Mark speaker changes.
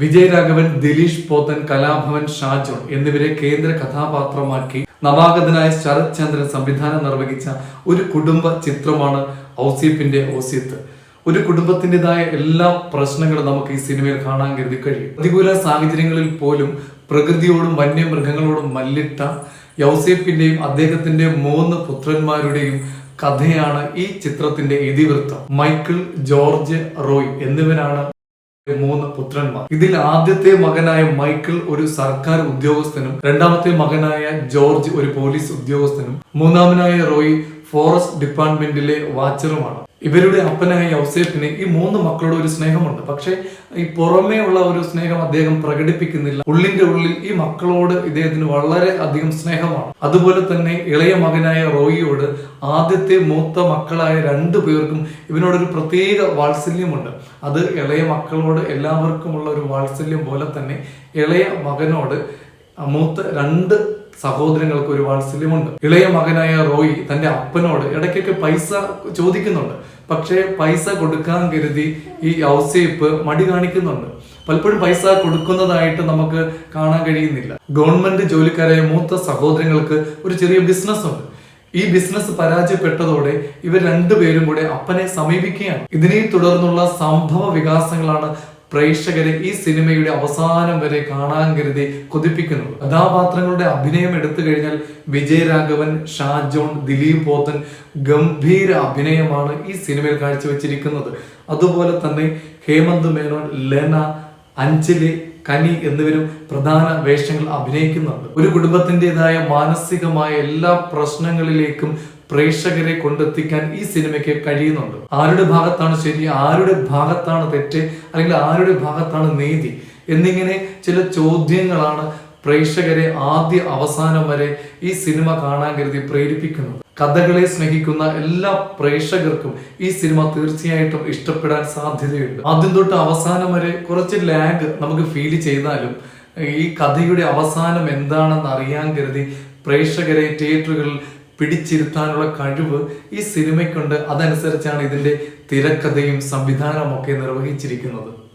Speaker 1: വിജയരാഘവൻ ദിലീഷ് പോത്തൻ കലാഭവൻ ഷാജോൺ എന്നിവരെ കേന്ദ്ര കഥാപാത്രമാക്കി നവാഗതനായ ശരത് ചന്ദ്രൻ സംവിധാനം നിർവഹിച്ച ഒരു കുടുംബ ചിത്രമാണ് ഔസീപ്പിന്റെ ഓസ്യത്ത് ഒരു കുടുംബത്തിന്റെതായ എല്ലാ പ്രശ്നങ്ങളും നമുക്ക് ഈ സിനിമയിൽ കാണാൻ കരുതി കഴിയും. പ്രതികൂല സാഹചര്യങ്ങളിൽ പോലും പ്രകൃതിയോടും വന്യമൃഗങ്ങളോടും മല്ലിട്ട യൗസേപ്പിന്റെയും അദ്ദേഹത്തിന്റെ മൂന്ന് പുത്രന്മാരുടെയും കഥയാണ് ഈ ചിത്രത്തിന്റെ ഇതിവൃത്തം. മൈക്കിൾ ജോർജ് റോയ് എന്നിവരാണ് മൂന്ന് പുത്രന്മാർ. ഇതിൽ ആദ്യത്തെ മകനായ മൈക്കിൾ ഒരു സർക്കാർ ഉദ്യോഗസ്ഥനും രണ്ടാമത്തെ മകനായ ജോർജ് ഒരു പോലീസ് ഉദ്യോഗസ്ഥനും മൂന്നാമനായ റോയ് ഫോറസ്റ്റ് ഡിപ്പാർട്ട്മെന്റിലെ വാച്ചറുമാണ്. ഇവരുടെ അപ്പനായ യൗസേഫിന് ഈ മൂന്ന് മക്കളോട് ഒരു സ്നേഹമുണ്ട്. പക്ഷെ ഈ പുറമേ ഉള്ള ഒരു സ്നേഹം അദ്ദേഹം പ്രകടിപ്പിക്കുന്നില്ല. ഉള്ളിന്റെ ഉള്ളിൽ ഈ മക്കളോട് ഇദ്ദേഹത്തിന് വളരെ അധികം സ്നേഹമാണ്. അതുപോലെ തന്നെ ഇളയ മകനായ റോയിയോട് ആദ്യത്തെ മൂത്ത മക്കളായ രണ്ടു പേർക്കും ഇവനോടൊരു പ്രത്യേക വാത്സല്യമുണ്ട്. അത് ഇളയ മക്കളോട് എല്ലാവർക്കുമുള്ള ഒരു വാത്സല്യം പോലെ തന്നെ ഇളയ മകനോട് മൂത്ത രണ്ട് സഹോദരങ്ങൾക്ക് ഒരു വാത്സല്യമുണ്ട്. ഇളയ മകനായ റോയി തന്റെ അപ്പനോട് ഇടയ്ക്കൊക്കെ പൈസ ചോദിക്കുന്നുണ്ട്. പക്ഷേ പൈസ കൊടുക്കാൻ കരുതി ഈ ഔസേപ്പ് മടി കാണിക്കുന്നുണ്ട്. പലപ്പോഴും പൈസ കൊടുക്കുന്നതായിട്ട് നമുക്ക് കാണാൻ കഴിയുന്നില്ല. ഗവൺമെന്റ് ജോലിക്കാരായ മൂത്ത സഹോദരങ്ങൾക്ക് ഒരു ചെറിയ ബിസിനസ് ഉണ്ട്. ഈ ബിസിനസ് പരാജയപ്പെട്ടതോടെ ഇവർ രണ്ടുപേരും കൂടെ അപ്പനെ സമീപിക്കുകയാണ്. ഇതിനെ തുടർന്നുള്ള സംഭവ വികാസങ്ങളാണ് പ്രേക്ഷകരെ ഈ സിനിമയുടെ അവസാനം വരെ കാണാൻ കരുതി കൊതിപ്പിക്കുന്നത്. കഥാപാത്രങ്ങളുടെ അഭിനയം എടുത്തു കഴിഞ്ഞാൽ വിജയരാഘവൻ ഷാജോൺ ദിലീപ് പോത്തൻ ഗംഭീര അഭിനയമാണ് ഈ സിനിമയിൽ കാഴ്ചവെച്ചിരിക്കുന്നത്. അതുപോലെ തന്നെ ഹേമന്ത് മേനോൻ ലെന അഞ്ജലി കനി എന്നിവരും പ്രധാന വേഷങ്ങൾ അഭിനയിക്കുന്നുണ്ട്. ഒരു കുടുംബത്തിന്റെതായ മാനസികമായ എല്ലാ പ്രശ്നങ്ങളിലേക്കും പ്രേക്ഷകരെ കൊണ്ടെത്തിക്കാൻ ഈ സിനിമയ്ക്ക് കഴിയുന്നുണ്ട്. ആരുടെ ഭാഗത്താണ് ശരി ആരുടെ ഭാഗത്താണ് തെറ്റ് അല്ലെങ്കിൽ ആരുടെ ഭാഗത്താണ് നീതി എന്നിങ്ങനെ ചില ചോദ്യങ്ങളാണ് പ്രേക്ഷകരെ ആദ്യ അവസാനം വരെ ഈ സിനിമ കാണാൻ കരുതി പ്രേരിപ്പിക്കുന്നത്. കഥകളെ സ്നേഹിക്കുന്ന എല്ലാ പ്രേക്ഷകർക്കും ഈ സിനിമ തീർച്ചയായിട്ടും ഇഷ്ടപ്പെടാൻ സാധ്യതയുണ്ട്. ആദ്യം തൊട്ട് അവസാനം വരെ കുറച്ച് ലാഗ് നമുക്ക് ഫീൽ ചെയ്താലും ഈ കഥയുടെ അവസാനം എന്താണെന്ന് അറിയാൻ കരുതി പ്രേക്ഷകരെ തിയേറ്ററുകളിൽ പിടിച്ചിരുത്താനുള്ള കഴിവ് ഈ സിനിമയ്ക്കുണ്ട്. അതനുസരിച്ചാണ് ഇതിന്റെ തിരക്കഥയും സംവിധാനവും ഒക്കെ നിർവഹിച്ചിരിക്കുന്നത്.